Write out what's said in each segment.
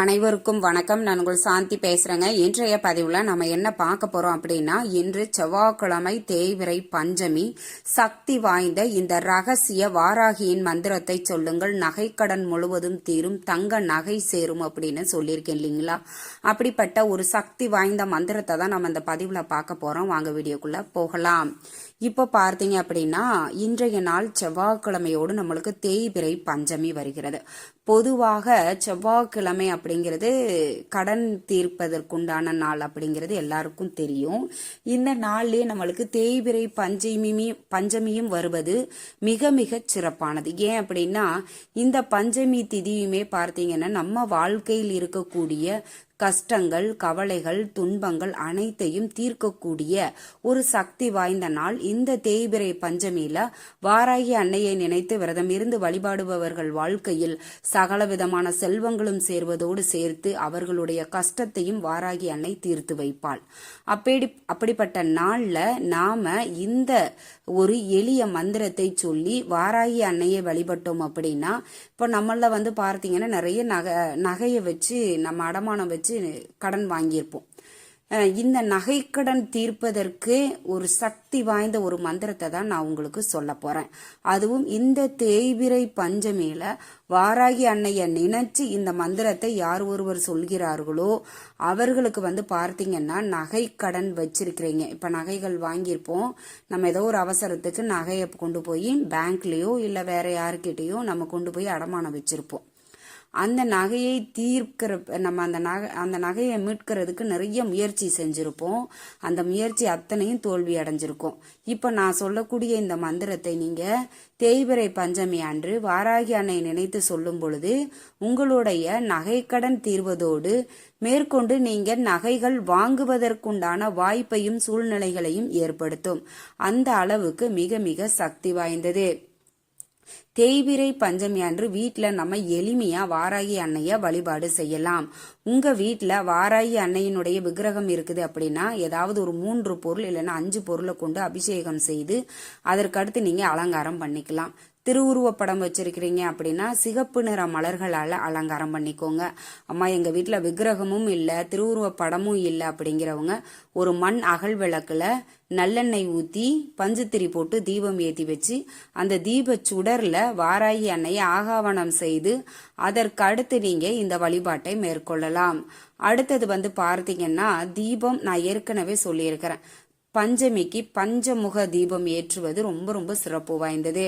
அனைவருக்கும் வணக்கம். நான் உங்கள் சாந்தி பேசுறேங்க. இன்றைய பதிவுல நம்ம என்ன பார்க்க போறோம் அப்படின்னா இன்று செவ்வாய்க்கிழமை தேய்விரை பஞ்சமி சக்தி வாய்ந்த இந்த ரகசிய வாராகியின் மந்திரத்தை சொல்லுங்கள். நகைக்கடன் முழுவதும் தீரும் தங்க நகை சேரும் அப்படின்னு சொல்லியிருக்கேன் இல்லைங்களா? அப்படிப்பட்ட ஒரு சக்தி வாய்ந்த மந்திரத்தை தான் நம்ம இந்த பதிவுல பார்க்க போறோம். வாங்க வீடியோக்குள்ள போகலாம். இப்போ பார்த்தீங்க அப்படின்னா இன்றைய நாள் செவ்வாய்க்கிழமையோடு நம்மளுக்கு தேய்பிரை பஞ்சமி வருகிறது. பொதுவாக செவ்வாய்க்கிழமை அப்படிங்கிறது கடன் தீர்ப்பதற்குண்டான நாள் அப்படிங்கிறது எல்லாருக்கும் தெரியும். இந்த நாள்லேயே நம்மளுக்கு தேய்பிரை பஞ்சமி பஞ்சமியும் வருவது மிக மிக சிறப்பானது. ஏன் அப்படின்னா இந்த பஞ்சமி திதியுமே பார்த்தீங்கன்னா நம்ம வாழ்க்கையில் இருக்கக்கூடிய கஷ்டங்கள் கவலைகள் துன்பங்கள் அனைத்தையும் தீர்க்கக்கூடிய ஒரு சக்தி வாய்ந்த நாள். இந்த தேய்பிரை பஞ்சமியில வாராகி அன்னையை நினைத்து விரதம் இருந்து வழிபாடுபவர்கள் வாழ்க்கையில் சகல விதமான செல்வங்களும் சேர்வதோடு சேர்த்து அவர்களுடைய கஷ்டத்தையும் வாராகி அன்னை தீர்த்து வைப்பாள். அப்படி அப்படிப்பட்ட நாள்ல நாம இந்த ஒரு எளிய மந்திரத்தை சொல்லி வாராகி அன்னையை வழிபட்டோம் அப்படின்னா இப்போ நம்மள வந்து பார்த்தீங்கன்னா நிறைய நகை நகையை வச்சு நம்ம அடமானம் வச்சு கடன் வாங்கியிருப்போம். இந்த நகைக்கடன் தீர்ப்பதற்கு ஒரு சக்தி வாய்ந்த ஒரு மந்திரத்தை தான் நான் உங்களுக்கு சொல்ல போறேன். அதுவும் இந்த தேய்பிரை பஞ்சமியில வாராகி அன்னைய நினைச்சு இந்த மந்திரத்தை யார் ஒருவர் சொல்கிறார்களோ அவர்களுக்கு வந்து பார்த்தீங்கன்னா நகைக்கடன் வச்சிருக்கிறீங்க. இப்ப நகைகள் வாங்கியிருப்போம். நம்ம ஏதோ ஒரு அவசரத்துக்கு நகையை கொண்டு போய் பேங்க்லயோ இல்ல வேற யாருக்கிட்டேயோ நம்ம கொண்டு போய் அடமானம் வச்சிருப்போம். அந்த நகையை தீர்க்கிற நம்ம அந்த நகை அந்த நகையை மீட்கிறதுக்கு நிறைய முயற்சி செஞ்சுருப்போம். அந்த முயற்சி அத்தனையும் தோல்வி அடைஞ்சிருக்கும். இப்போ நான் சொல்லக்கூடிய இந்த மந்திரத்தை நீங்கள் தேய்பிரை பஞ்சமி அன்று வாராகி அன்னை நினைத்து சொல்லும் பொழுது உங்களுடைய நகைக்கடன் தீர்வதோடு மேற்கொண்டு நீங்கள் நகைகள் வாங்குவதற்குண்டான வாய்ப்பையும் சூழ்நிலைகளையும் ஏற்படுத்தும். அந்த அளவுக்கு மிக மிக சக்தி வாய்ந்தது. தேய்பிரை பஞ்சமி அன்று வீட்டில் நம்ம எளிமையா வாராகி அன்னைய வழிபாடு செய்யலாம். உங்க வீட்டில் வாராகி அன்னையினுடைய விக்கிரகம் இருக்குது அப்படின்னா ஏதாவது ஒரு மூன்று பொருள் இல்லைன்னா அஞ்சு பொருளை கொண்டு அபிஷேகம் செய்து அதற்கடுத்து நீங்க அலங்காரம் பண்ணிக்கலாம். திருவுருவப் படம் வச்சிருக்கிறீங்க அப்படின்னா சிகப்பு நிற மலர்களால் அலங்காரம் பண்ணிக்கோங்க. அம்மா எங்கள் வீட்டில் விக்கிரகமும் இல்லை திருவுருவப் படமும் இல்ல அப்படிங்கிறவங்க ஒரு மண் அகல் விளக்கில் நல்லெண்ணெய் ஊற்றி பஞ்சுத்திரி போட்டு தீபம் ஏற்றி வச்சு அந்த தீப சுடரில் வாராகி அன்னையை ஆகாவனம் செய்து அதற்கு அடுத்து நீங்கள் இந்த வழிபாட்டை மேற்கொள்ளலாம். அடுத்தது வந்து பார்த்தீங்கன்னா தீபம் நான் ஏற்கனவே சொல்லியிருக்கிறேன். பஞ்சமிக்கு பஞ்சமுக தீபம் ஏற்றுவது ரொம்ப ரொம்ப சிறப்பு வாய்ந்தது.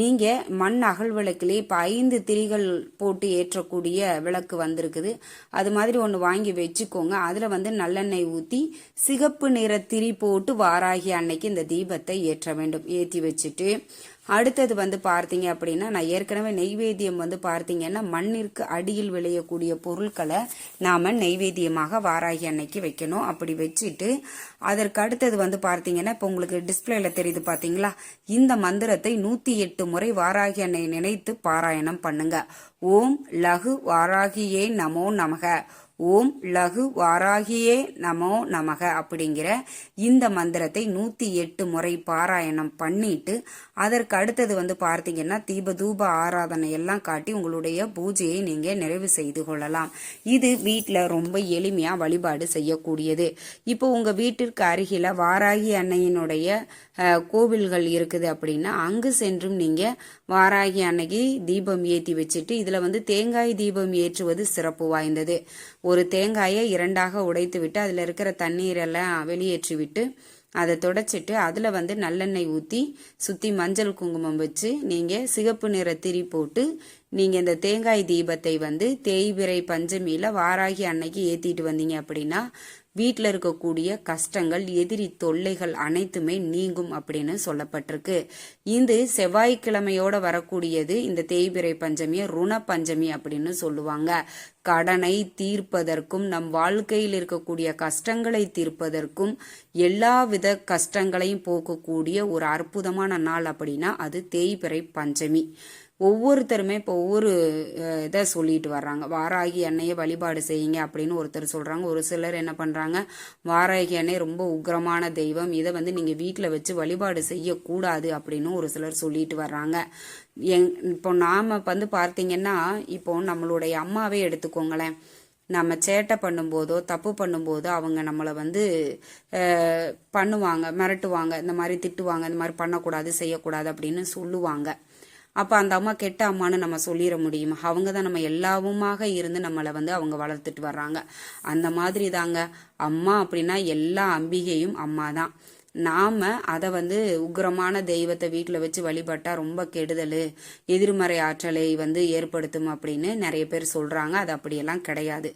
நீங்க மண் அகல் விளக்குலேயே இப்போ ஐந்து திரிகள் போட்டு ஏற்றக்கூடிய விளக்கு வந்திருக்குது. அது மாதிரி ஒன்று வாங்கி வச்சுக்கோங்க. அதில் வந்து நல்லெண்ணெய் ஊற்றி சிகப்பு நிற திரி போட்டு வாராகி அன்னைக்கு இந்த தீபத்தை ஏற்ற வேண்டும். ஏற்றி வச்சுட்டு அடுத்தது வந்து பார்த்தீங்க அப்படின்னா நான் ஏற்கனவே நெய்வேத்தியம் வந்து பார்த்தீங்கன்னா மண்ணிற்கு அடியில் விளையக்கூடிய பொருட்களை நாம் நெய்வேத்தியமாக வாராகி அன்னைக்கு வைக்கணும். அப்படி வச்சுட்டு அதற்கு அடுத்தது வந்து பார்த்தீங்கன்னா இப்போ உங்களுக்கு டிஸ்பிளேல தெரியுது பார்த்தீங்களா இந்த மந்திரத்தை நூற்றி எட்டு முறை வாராகி அன்னை நினைத்து பாராயணம் பண்ணுங்க. ஓம் லகு வாராகியே நமோ நமக. ஓம் லகு வாராகியே நமோ நமக அப்படிங்கிற இந்த மந்திரத்தை நூற்றி எட்டு முறை பாராயணம் பண்ணிட்டு அதற்கு அடுத்தது வந்து பார்த்தீங்கன்னா தீப தூப ஆராதனை எல்லாம் காட்டி உங்களுடைய பூஜையை நீங்கள் நிறைவு செய்து கொள்ளலாம். இது வீட்டில் ரொம்ப எளிமையாக வழிபாடு செய்யக்கூடியது. இப்போ உங்கள் வீட்டிற்கு அருகில் வாராகி அன்னையினுடைய கோவில்கள் இருக்குது அப்படின்னா அங்கு சென்றும் நீங்கள் வாராகி அன்னைக்கு தீபம் ஏற்றி வச்சுட்டு இதில் வந்து தேங்காய் தீபம் ஏற்றுவது சிறப்பு வாய்ந்தது. ஒரு தேங்காயை இரண்டாக உடைத்து விட்டு அதில் இருக்கிற தண்ணீரெல்லாம் வெளியேற்றிவிட்டு அதை தொடச்சிட்டு அதில் வந்து நல்லெண்ணெய் ஊற்றி சுற்றி மஞ்சள் குங்குமம் வச்சு நீங்கள் சிகப்பு நிற திரி போட்டு நீங்கள் இந்த தேங்காய் தீபத்தை வந்து தேய்பிரை பஞ்சமியில் வாராகி அன்னைக்கு ஏற்றிட்டு வந்தீங்க அப்படின்னா வீட்டில் இருக்கக்கூடிய கஷ்டங்கள் எதிரி தொல்லைகள் அனைத்துமே நீங்கும் அப்படின்னு சொல்லப்பட்டிருக்கு. இது செவ்வாய்க்கிழமையோட வரக்கூடியது இந்த தேய்பிறை பஞ்சமியை ருண பஞ்சமி அப்படின்னு சொல்லுவாங்க. கடனை தீர்ப்பதற்கும் நம் வாழ்க்கையில் இருக்கக்கூடிய கஷ்டங்களை தீர்ப்பதற்கும் எல்லா வித கஷ்டங்களையும் போக்கக்கூடிய ஒரு அற்புதமான நாள் அப்படின்னா அது தேய்பிறை பஞ்சமி. ஒவ்வொருத்தருமே இப்போ ஒவ்வொரு இதை சொல்லிட்டு வர்றாங்க. வாராகி எண்ணெயை வழிபாடு செய்யுங்க அப்படின்னு ஒருத்தர் சொல்கிறாங்க ஒரு சிலர் என்ன பண்ணுறாங்க வாராகி எண்ணெய் ரொம்ப உக்கிரமான தெய்வம். இதை வந்து நீங்கள் வீட்டில் வச்சு வழிபாடு செய்யக்கூடாது அப்படின்னு ஒரு சிலர் சொல்லிட்டு வர்றாங்க. எங் இப்போ நாம் வந்து பார்த்தீங்கன்னா இப்போ நம்மளுடைய அம்மாவே எடுத்துக்கோங்களேன். நம்ம சேட்டை பண்ணும்போதோ தப்பு பண்ணும்போதோ அவங்க நம்மளை வந்து பண்ணுவாங்க மிரட்டுவாங்க. இந்த மாதிரி திட்டுவாங்க இந்த மாதிரி பண்ணக்கூடாது செய்யக்கூடாது அப்படின்னு சொல்லுவாங்க. அப்போ அந்த அம்மா கெட்ட அம்மான்னு நம்ம சொல்லிட முடியும். அவங்க தான் நம்ம எல்லாவுமாக இருந்து நம்மளை வந்து அவங்க வளர்த்துட்டு வர்றாங்க. அந்த மாதிரி தாங்க. அம்மா அப்படின்னா எல்லா அம்பிகையும் அம்மா தான். நாம அதை வந்து உக்கிரமான தெய்வத்தை வீட்டில் வச்சு வழிபட்டா ரொம்ப கெடுதல். எதிர்மறை ஆற்றலை வந்து ஏற்படுத்தும் அப்படின்னு நிறைய பேர் சொல்றாங்க. அது அப்படியெல்லாம் கிடையாது.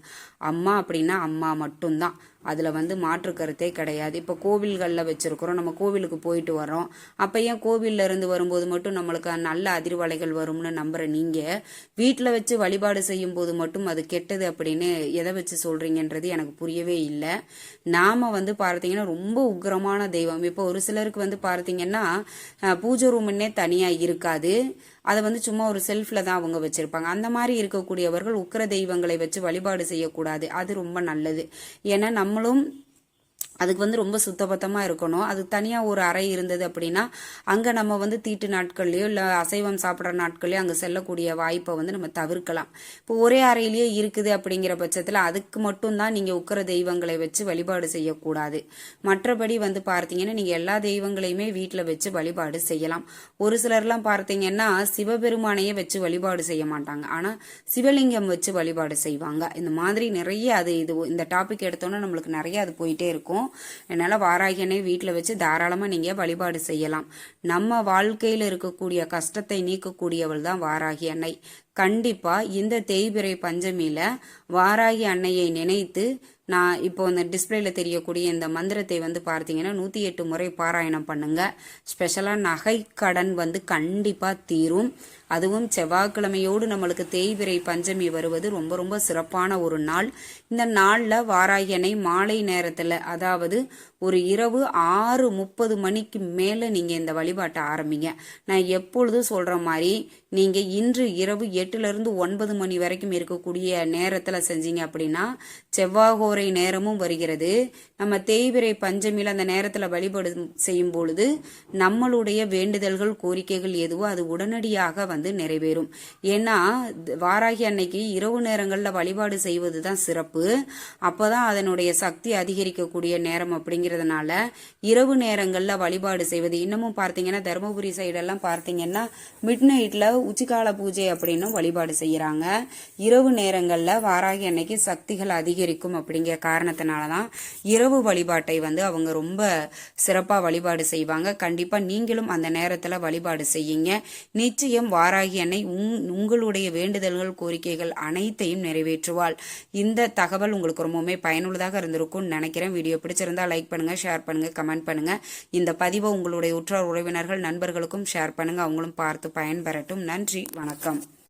அம்மா அப்படின்னா அம்மா மட்டும்தான். அதில் வந்து மாற்று கருத்தே கிடையாது. இப்போ கோவில்களில் வச்சுருக்குறோம். நம்ம கோவிலுக்கு போயிட்டு வரோம் அப்போ ஏன் கோவில்ல இருந்து வரும்போது மட்டும் நம்மளுக்கு நல்ல அதிர்வலைகள் வரும்னு நம்புகிற நீங்கள் வீட்டில் வச்சு வழிபாடு செய்யும் போது மட்டும் அது கெட்டது அப்படின்னு எதை வச்சு சொல்கிறீங்கன்றது எனக்கு புரியவே இல்லை. நாம் வந்து பார்த்தீங்கன்னா ரொம்ப உக்கிரமான தெய்வம். இப்போ ஒரு சிலருக்கு வந்து பார்த்தீங்கன்னா பூஜை ரூம்னே தனியாக இருக்காது. அதை வந்து சும்மா ஒரு செல்ஃபில் தான் அவங்க வச்சுருப்பாங்க. அந்த மாதிரி இருக்கக்கூடியவர்கள் உக்கிர தெய்வங்களை வச்சு வழிபாடு செய்யக்கூடாது. அது ரொம்ப நல்லது. ஏன்னா നമ്മളും அதுக்கு வந்து ரொம்ப சுத்தபத்தமாக இருக்கணும். அது தனியாக ஒரு அறை இருந்தது அப்படின்னா அங்கே நம்ம வந்து தீட்டு நாட்கள்லையோ இல்லை அசைவம் சாப்பிட்ற நாட்கள்லையோ அங்கே செல்லக்கூடிய வாய்ப்பை வந்து நம்ம தவிர்க்கலாம். இப்போ ஒரே அறையிலேயே இருக்குது அப்படிங்கிற பட்சத்தில் அதுக்கு மட்டும்தான் நீங்கள் உக்கிர தெய்வங்களை வச்சு வழிபாடு செய்யக்கூடாது. மற்றபடி வந்து பார்த்தீங்கன்னா நீங்கள் எல்லா தெய்வங்களையுமே வீட்டில் வச்சு வழிபாடு செய்யலாம். ஒரு சிலர்லாம் பார்த்தீங்கன்னா சிவபெருமானையே வச்சு வழிபாடு செய்ய மாட்டாங்க. ஆனால் சிவலிங்கம் வச்சு வழிபாடு செய்வாங்க. இந்த மாதிரி நிறைய அது இது இந்த டாபிக் எடுத்தோன்னா நம்மளுக்கு நிறைய அது போயிட்டே இருக்கும். அதனால வாராகியனை வீட்டில் வச்சு தாராளமாக நீங்கள் வழிபாடு செய்யலாம். நம்ம வாழ்க்கையில் இருக்கக்கூடிய கஷ்டத்தை நீக்கக்கூடியவள் தான் வாராகி அன்னை. கண்டிப்பா இந்த தேய்பிறை பஞ்சமியில் வாராகி அன்னையை நினைத்து நான் இப்போ இந்த டிஸ்பிளேல தெரியக்கூடிய இந்த மந்திரத்தை வந்து பார்த்தீங்கன்னா நூற்றி எட்டு முறை பாராயணம் பண்ணுங்க. ஸ்பெஷலாக நகை கடன் வந்து கண்டிப்பாக தீரும். அதுவும் செவ்வாய்க்கிழமையோடு நம்மளுக்கு தேய்விரை பஞ்சமி வருவது ரொம்ப ரொம்ப சிறப்பான ஒரு நாள். இந்த நாளில் வாராயனை மாலை நேரத்தில் அதாவது ஒரு இரவு ஆறு முப்பது மணிக்கு மேலே நீங்கள் இந்த வழிபாட்டை ஆரம்பிங்க. நான் எப்பொழுதும் சொல்கிற மாதிரி நீங்கள் இன்று இரவு எட்டுலேருந்து ஒன்பது மணி வரைக்கும் இருக்கக்கூடிய நேரத்தில் செஞ்சீங்க அப்படின்னா செவ்வாகோரை நேரமும் வருகிறது. நம்ம தேய்பிரை பஞ்சமியில் அந்த நேரத்தில் வழிபாடு செய்யும் பொழுது நம்மளுடைய வேண்டுதல்கள் கோரிக்கைகள் எதுவோ அது உடனடியாக வந்து நிறைவேறும். ஏன்னா வாராகி அன்னைக்கு இரவு நேரங்களில் வழிபாடு செய்வது தான் சிறப்பு. அப்போதான் அதனுடைய சக்தி அதிகரிக்கக்கூடிய நேரம் அப்படிங்கிறதுனால இரவு நேரங்களில் வழிபாடு செய்வது. இன்னமும் பார்த்தீங்கன்னா தருமபுரி சைடெல்லாம் பார்த்தீங்கன்னா மிட் நைட்டில் உச்சிகால பூஜை அப்படின்னும் வழிபாடு செய்கிறாங்க இரவு நேரங்களில் வாராகி அன்னைக்கு சக்திகள் அதிகரிக்கும் அப்படிங்கிற காரணத்தினால தான் இரவு வழிபாட்டை வந்து அவங்க ரொம்ப சிறப்பாக வழிபாடு செய்வாங்க. கண்டிப்பாக நீங்களும் அந்த நேரத்தில் வழிபாடு செய்யுங்க. நிச்சயம் வாராகி அன்னை உங் உங்களுடைய வேண்டுதல்கள் கோரிக்கைகள் அனைத்தையும் நிறைவேற்றுவாள். இந்த தகவல் உங்களுக்கு ரொம்பவுமே பயனுள்ளதாக இருந்திருக்கும்னு நினைக்கிறேன். வீடியோ பிடிச்சிருந்தா லைக் பண்ணுங்கள் ஷேர் பண்ணுங்கள் கமெண்ட் பண்ணுங்கள் இந்த பதிவை உங்களுடைய உற்றார் உறவினர்கள் நண்பர்களுக்கும் ஷேர் பண்ணுங்கள் அவங்களும் பார்த்து பயன்பெறட்டும். நன்றி வணக்கம்.